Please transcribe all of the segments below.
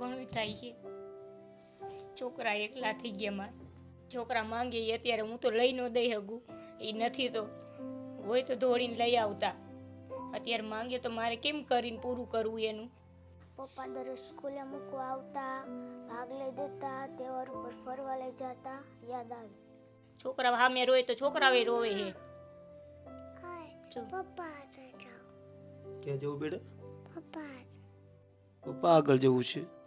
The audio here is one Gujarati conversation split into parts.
ઘણું થાય છે. છોકરા એકલા થઈ ગયા મારે. છોકરા માંગે એ અત્યારે હું તો લઈ ન દઈ શકું. એ નથી તો હોય તો દોડીને લઈ આવતા. અત્યારે માંગે તો મારે કેમ કરીને પૂરું કરવું એનું? પપ્પા દરરોજ સ્કૂલે મૂકવા આવતા ભાગ લઈ દેતા તહેવાર ઉપર ફરવા લઈ જતા યાદ આવે. છોકરા સામે રોય તો છોકરાએ રોવે હે? પપ્પા જાઓ. ક્યાં જવું બેટા? પપ્પા પપ્પા આગળ જવું છે.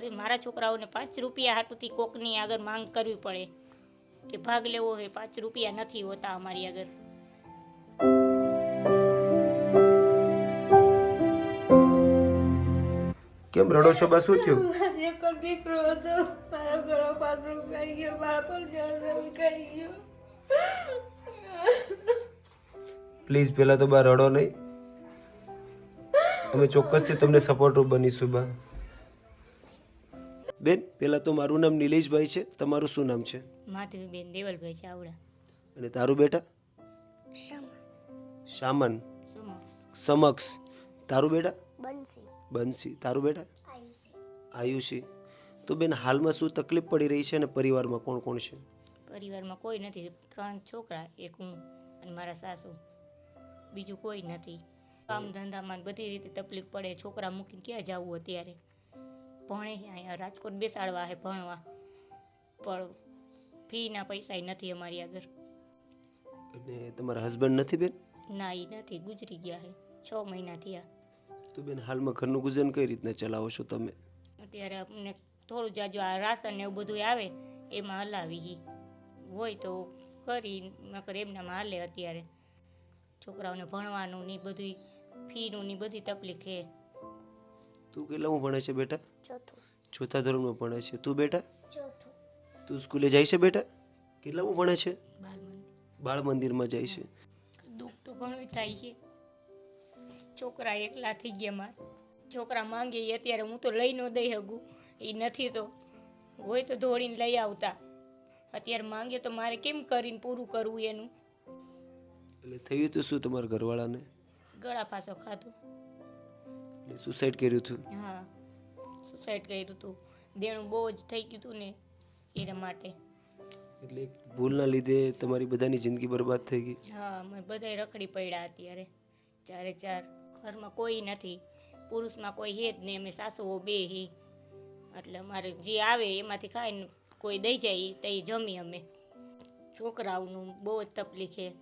અરે મારા છોકરાઓને પાંચ રૂપિયા હાટુથી કોકની આગળ માંગ કરવી પડે. કે ભાગ લેવો હોય પાંચ રૂપિયા નથી હોતા અમારી આગળ. કેમ રડો છો બા? શું થયું? મારે જ દીકરો હતો. મારો ઘરો પાછો ખાઈ ગયો. મારા પર જળ કરી ગયો. પ્લીઝ પહેલાં તો બા રડો નહીં. અમે ચોક્કસથી તમને સપોર્ટ બનીશું બા. બેન પહેલાં તો મારું નામ નિલેશભાઈ છે. તમારું શું નામ છે? માધવીબેન દેવલભાઈ ચાવડા. અને તારું બેટા? શામન સમક્ષ. તારું બેટા? બંસી. બંસી. તારું બેટા? આયુષી. આયુષી. તો બેન હાલમાં શું તકલીફ પડી રહી છે અને પરિવારમાં કોણ કોણ છે? પરિવારમાં કોઈ નથી. ત્રણ છોકરા એક હું અને મારા સાસુ. બીજું કોઈ નથી. કામ ધંધામાં બધી રીતે તકલીફ પડે. છોકરા મૂકીને ક્યાં જવું અત્યારે? ભણે અહીંયા. રાજકોટ બેસાડવા છે ભણવા. પણ ફીના પૈસા નથી અમારી આગળ. અને તમારા હસબન્ડ નથી બેન? ના એ નથી. ગુજરી ગયા છે છ મહિના થયા. તો બેન હાલમાં ઘરનું ગુજરાન કઈ રીતના ચલાવો છો તમે? અત્યારે અમને થોડું જાજો આ રાશન ને એવું બધું આવે એમાં હલાવી હી. હોય તો કરી નકર એમનામાં હાલે અત્યારે. છોકરાઓને ભણવાનું ને બધું ફીનું ને બધી તકલીફ છે તું કેટલામાં ભણે છે બેટા? ચોથું. ચોથા ધોરણમાં ભણે છે. તું બેટા? ચોથું. તું સ્કૂલે જાય છે બેટા? કેટલામાં ભણે છે? બાળ મંદિરમાં જાય છે. દુઃખ તો ઘણું થાય છે. છોકરા એકલા થઈ ગયા માર. છોકરા માંગે એ અત્યારે હું તો લઈ ન દઈ શકું. એ નથી તો. હોય તો દોડીને લઈ આવતા. અત્યારે માંગે તો મારે કેમ કરીને પૂરું કરવું એનું? એટલે થયું તો શું તમારા ઘરવાળાને? ગળા પાસો ખાધું. એટલે સુસાઇડ કર્યું હતું. હા સુસાઇડ કર્યું હતું. દેણું બહુ જ થઈ ગયું હતું ને એના માટે. એટલે એક ભૂલના લીધે તમારી બધાની જિંદગી બરબાદ થઈ ગઈ. હા અમે બધાય રખડી પડ્યા અત્યારે. ચારે ચાર ઘરમાં કોઈ નથી. પુરુષમાં કોઈ હે જ નહીં. અમે સાસુઓ બે હે. એટલે અમારે જે આવે એમાંથી ખાઈને કોઈ દઈ જાય તે જમી અમે. છોકરાઓનું બહુ જ તકલીફ છે.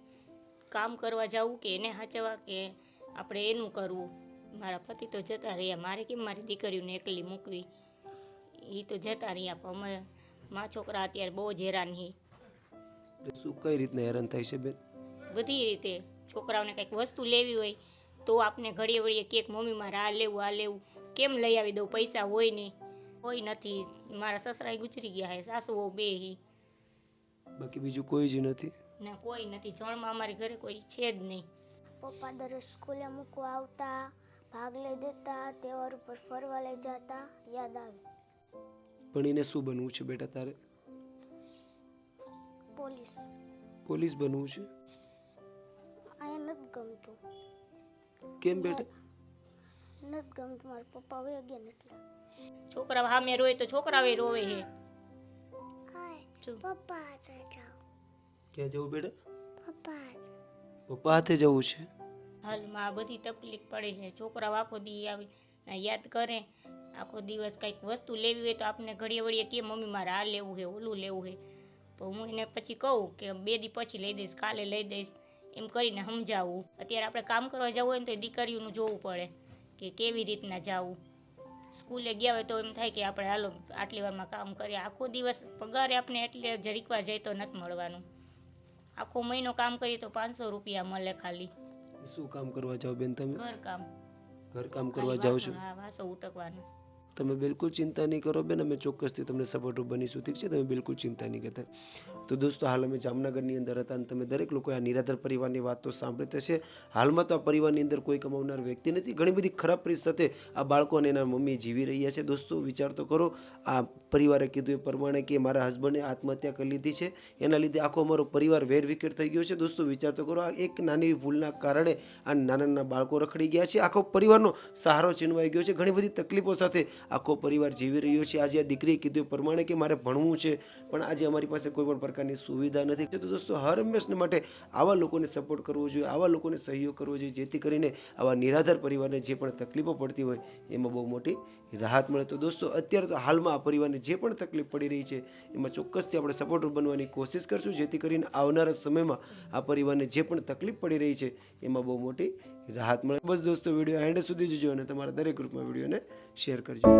કામ કરવા જવું કે એને સાચવવા કે આપણે એનું કરવું? મારા પતિ તો જતા રહ્યા. મારે કેમ મારી દીકરીઓને એકલી મૂકવી? એ તો જતા રહ્યા. પણ અમે મા છોકરા અત્યારે બહુ જ હેરાન હી શું કઈ રીતના હેરાન થાય છે બેન? બધી રીતે. છોકરાઓને કંઈક વસ્તુ લેવી હોય તો આપણે ઘડીએ વળીએ કેક મમ્મી મારે આ લેવું આ લેવું. કેમ લઈ આવી દઉં? પૈસા હોય નહીં કોઈ નથી. મારા સસરાએ ગુજરી ગયા હે સાસુઓ બે હી બાકી બીજું કોઈ જ નથી? ને કોઈ નથી. જણમાં અમારી ઘરે કોઈ છે જ નહીં. પપ્પા દરરોજ સ્કૂલે મૂકવા આવતા. ભાગ લઈ દેતા તહેવાર ઉપર ફરવા લઈ જતા. યાદ આવે. ભણીને શું બનવું છે બેટા તારે? પોલીસ. પોલીસ બનવું છે? અહીંયા નથી ગમતું. કેમ બેટા? નથી ગમતું. મારા પપ્પા હોય ગયા નથી એટલે. છોકરા સામે રોય તો છોકરાઓ રોવે હે. શું? પપ્પા જાવ ક્યાં જવું બેટા? પપ્પા પપ્પા હાથે જવું છે? હાલમાં આ બધી તકલીફ પડે છે. છોકરાઓ આખો દી આવી યાદ કરે, આખો દિવસ કંઈક વસ્તુ લેવી હોય તો આપણે ઘડીએ વળીએ કે મમ્મી મારે આ લેવું છે ઓલું લેવું છે તો હું એને પછી કહું કે બે દી પછી લઈ દઈશ, કાલે લઈ દઈશ, એમ કરીને સમજાવું. અત્યારે આપણે કામ કરવા જવું હોય ને તો દીકરીઓનું જોવું પડે કે કેવી રીતના જવું. સ્કૂલે ગયા હોય તો એમ થાય કે આપણે હાલો આટલી વારમાં કામ કરીએ. આખો દિવસ પગારે આપણે એટલે જરીક વાર જાય તો નથી મળવાનું. આખો મહિનો કામ કરીએ તો પાંચસો રૂપિયા મળે ખાલી. શું કામ કરવા જાઓ બેન તમે? ઘર કામ ઘર કામ કરવા જાઓ છો? હા વાસો ઉટકવાનું. તમે બિલકુલ ચિંતા નહીં કરો, બેન, અમે ચોક્કસથી તમને સપોર્ટરૂપ બનીશું, ઠીક છે? તમે બિલકુલ ચિંતા નહીં કરતા. તો દોસ્તો, હાલ અમે જામનગરની અંદર હતા અને તમે દરેક લોકોએ આ નિરાધાર પરિવારની વાત તો સાંભળી થશે હાલમાં તો આ પરિવારની અંદર કોઈ કમાવનાર વ્યક્તિ નથી. ઘણી બધી ખરાબ પરિસ્થિતિ સાથે આ બાળકો અને એના મમ્મી જીવી રહ્યા છે. દોસ્તો, વિચાર તો કરો, આ પરિવારે કીધું એ પ્રમાણે કે મારા હસબન્ડે આત્મહત્યા કરી લીધી છે. એના લીધે આખો અમારો પરિવાર વેરવિખેર થઈ ગયો છે. દોસ્તો, વિચાર તો કરો, આ એક નાની ભૂલના કારણે આ નાના નાના બાળકો રખડી ગયા છે. આખો પરિવારનો સહારો છીનવાઈ ગયો છે. ઘણી બધી તકલીફો સાથે આખો પરિવાર જીવી રહ્યો છે. આજે આ દીકરીએ કીધું પ્રમાણે કે મારે ભણવું છે, પણ આજે અમારી પાસે કોઈ પણ પ્રકારની સુવિધા નથી. તો દોસ્તો, હર હંમેશને માટે આવા લોકોને સપોર્ટ કરવો જોઈએ, આવા લોકોને સહયોગ કરવો જોઈએ, જેથી કરીને આવા નિરાધાર પરિવારને જે પણ તકલીફો પડતી હોય, એમાં બહુ મોટી રાહત મળે. તો દોસ્તો, અત્યારે તો હાલમાં આ પરિવારને જે પણ તકલીફ પડી રહી છે, એમાં ચોક્કસથી આપણે સપોર્ટર બનવાની કોશિશ કરશું, જેથી કરીને આવનારા સમયમાં આ પરિવારને જે પણ તકલીફ પડી રહી છે, એમાં બહુ મોટી રાહત મળે. બસ દોસ્તો વીડિયો એન્ડ સુધી જોજો અને તમારા દરેક ગ્રુપમાં વિડીયોને શેર કરજો.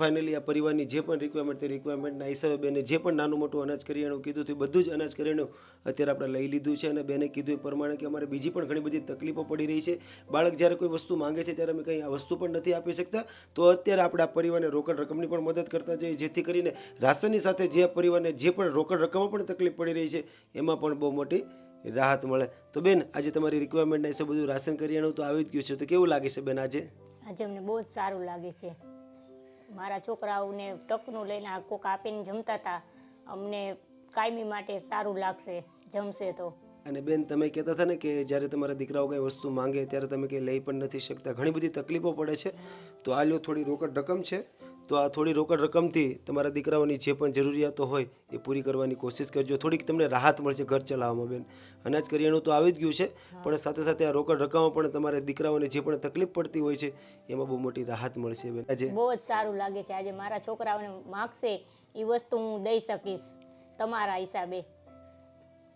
ફાઇનલી આ પરિવારની જે પણ રિક્વાયરમેન્ટ તે રિક્વાયરમેન્ટના હિસાબે બેને જે પણ નાનું મોટું અનાજ કરિયાણું કીધું હતું બધું જ અનાજ કરિયાણું અત્યારે આપણે લઈ લીધું છે અને બેને કીધું એ પ્રમાણે કે અમારે બીજી પણ ઘણી બધી તકલીફો પડી રહી છે. બાળક જ્યારે કોઈ વસ્તુ માંગે છે ત્યારે અમે કંઈ આ વસ્તુ પણ નથી આપી શકતા. તો અત્યારે આપણે આ પરિવારને રોકડ રકમની પણ મદદ કરતા જઈએ, જેથી કરીને રાશનની સાથે જે પરિવારને જે પણ રોકડ રકમમાં પણ તકલીફ પડી રહી છે, એમાં પણ બહુ મોટી રાહત મળે. તો બેન, આજે તમારી રિક્વાયરમેન્ટના હિસાબે બધું રાશન કરિયાણું તો આવી જ ગયું છે. તો કેવું લાગે છે બેન આજે? આજે અમને બહુ જ સારું લાગે છે. મારા છોકરાઓને ટકનું લઈને આ કોક આપીને જમતા હતા અમને કાયમી માટે સારું લાગશે, જમશે તો. અને બેન, તમે કહેતા હતા ને કે જ્યારે તમારા દીકરાઓ કંઈ વસ્તુ માંગે ત્યારે તમે કંઈ લઈ પણ નથી શકતા. ઘણી બધી તકલીફો પડે છે. તો આ લ્યો થોડી રોકડ રકમ છે. તો આ થોડી રોકડ રકમથી તમારા દીકરાઓની જે પણ જરૂરિયાતો હોય એ પૂરી કરવાની કોશિશ કરજો. થોડીક તમને રાહત મળશે ઘર ચલાવવામાં બેન. અનાજ કરિયાણું તો આવી જ ગયું છે, પણ સાથે સાથે આ રોકડ રકમમાં પણ તમારા દીકરાઓને જે પણ તકલીફ પડતી હોય છે, એમાં બહુ મોટી રાહત મળશે બેન. આજે બહુ જ સારું લાગે છે. આજે મારા છોકરાઓને માગશે એ વસ્તુ હું દઈ શકીશ. તમારા હિસાબે.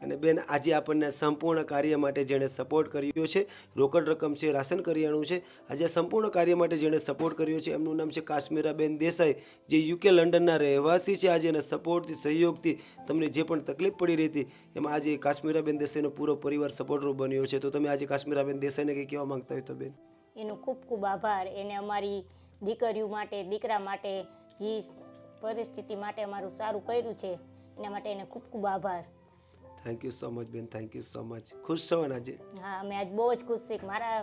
અને બેન, આજે આપણને સંપૂર્ણ કાર્ય માટે જેણે સપોર્ટ કર્યો છે, રોકડ રકમ છે, રાશન કરિયાણું છે, આજે સંપૂર્ણ કાર્ય માટે જેણે સપોર્ટ કર્યો છે, એમનું નામ છે કાશ્મીરાબેન દેસાઈ, જે યુકે લંડનના રહેવાસી છે. આજે એના સપોર્ટથી સહયોગથી તમને જે પણ તકલીફ પડી રહી હતી, એમાં આજે કાશ્મીરાબેન દેસાઈનો પૂરો પરિવાર સપોર્ટરૂપ બન્યો છે. તો તમે આજે કાશ્મીરાબેન દેસાઈને કંઈ કહેવા માંગતા હોય તો બેન? એનો ખૂબ ખૂબ આભાર. એને અમારી દીકરીઓ માટે, દીકરા માટે, જે પરિસ્થિતિ માટે અમારું સારું કર્યું છે, એના માટે એને ખૂબ ખૂબ આભાર. થેન્ક યુ સો મચ બેન થેન્ક યુ સો મચ ખુશ છો ને આજે હા અમે આજ બહુ જ ખુશ છીએ મારા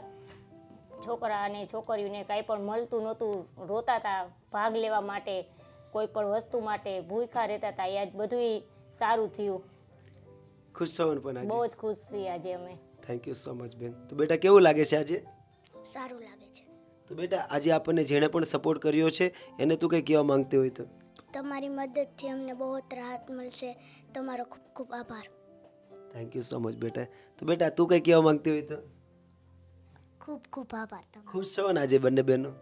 છોકરા અને છોકરીઓને કાંઈ પણ મળતું નહોતું રોતા હતા ભાગ લેવા માટે કોઈ પણ વસ્તુ માટે ભૂખા રહેતા હતા એ આજ બધું સારું થયું. ખુશ છો ને પણ બહુ જ ખુશ છીએ આજે અમે. થેન્ક યુ સો મચ બેન તો બેટા કેવું લાગે છે આજે? સારું લાગે છે. તો બેટા આજે આપણને જેણે પણ સપોર્ટ કર્યો છે એને તું કંઈ કહેવા માંગતી હોય તો? તમારી મદદથી અમને બહુ જ રાહત મળશે. તમારો ખૂબ ખૂબ આભાર. થેન્ક યુ સો મચ બેટા. તો બેટા તું કંઈ કહેવા માંગતી હોય તો? ખૂબ ખૂબ આભાર તમારો. ખુશ છો ને આજે બંને બહેનો?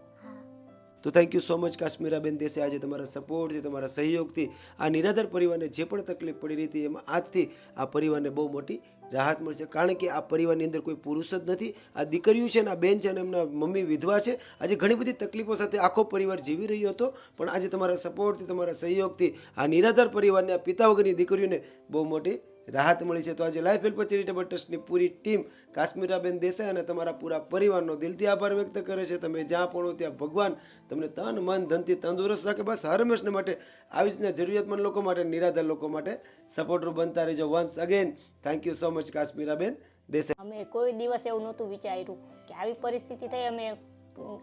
તો thank you so much Kashmiraben દેશે આજે તમારા સપોર્ટથી તમારા સહયોગથી. આ નિરાધાર પરિવારને જે પણ તકલીફ પડી રહી હતી એમાં આજથી આ પરિવારને બહુ મોટી રાહત મળશે. કારણ કે આ પરિવારની અંદર કોઈ પુરુષ જ નથી. આ દીકરીઓ છે ને આ બેન છે અને એમના મમ્મી વિધવા છે. આજે ઘણી બધી તકલીફો સાથે આખો પરિવાર જીવી રહ્યો હતો. પણ આજે તમારા સપોર્ટથી તમારા સહયોગથી આ નિરાધાર પરિવારને આ પિતા વગરની દીકરીઓને બહુ મોટી રાહત મળી છે. તો આજે લાઈફ હેલ્પ ચેરિટેબલ ટ્રસ્ટની પૂરી ટીમ કાશ્મીરાબેન દેસાઈ અને તમારા પૂરા પરિવારનો દિલથી આભાર વ્યક્ત કરે છે. તમે જ્યાં પણ ત્યાં ભગવાન તમને તન, મન, ધનથી તંદુરસ્ત રાખે. બસ હર હંમેશને માટે આવી જ રીતના જરૂરિયાતમંદ લોકો માટે, નિરાધાર લોકો માટે સપોર્ટર બનતા રહેજો. Once again thank you so much Kashmiraben Desai. અમે કોઈ દિવસ એવું નહોતું વિચાર્યું કે આવી પરિસ્થિતિ થઈ અમે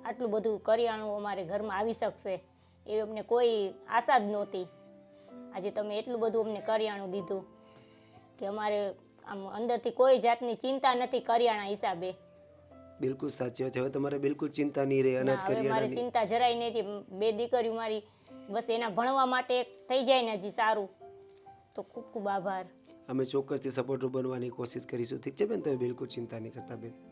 આટલું બધું કરિયાણું અમારે ઘરમાં આવી શકશે એ અમને કોઈ આશા જ નહોતી. આજે તમે એટલું બધું અમને કરિયાણું દીધું. કે અમારે આમ અંદરથી કોઈ જાતની ચિંતા નથી કરિયાણા હિસાબે. બિલકુલ સાચી વાત છે. હવે તમારે બિલકુલ ચિંતા નહીં રહે અનાજ હવે મારે કરિયાણાની. ચિંતા જરાય નથી. બે દીકરીઓ મારી બસ એના ભણવા માટે એક થઈ જાય ને હજી સારું. તો ખૂબ ખૂબ આભાર. અમે ચોક્કસથી સપોર્ટર બનવાની કોશિશ કરીશું. ઠીક છે બેન? તમે બિલકુલ ચિંતા નહીં કરતા બેન.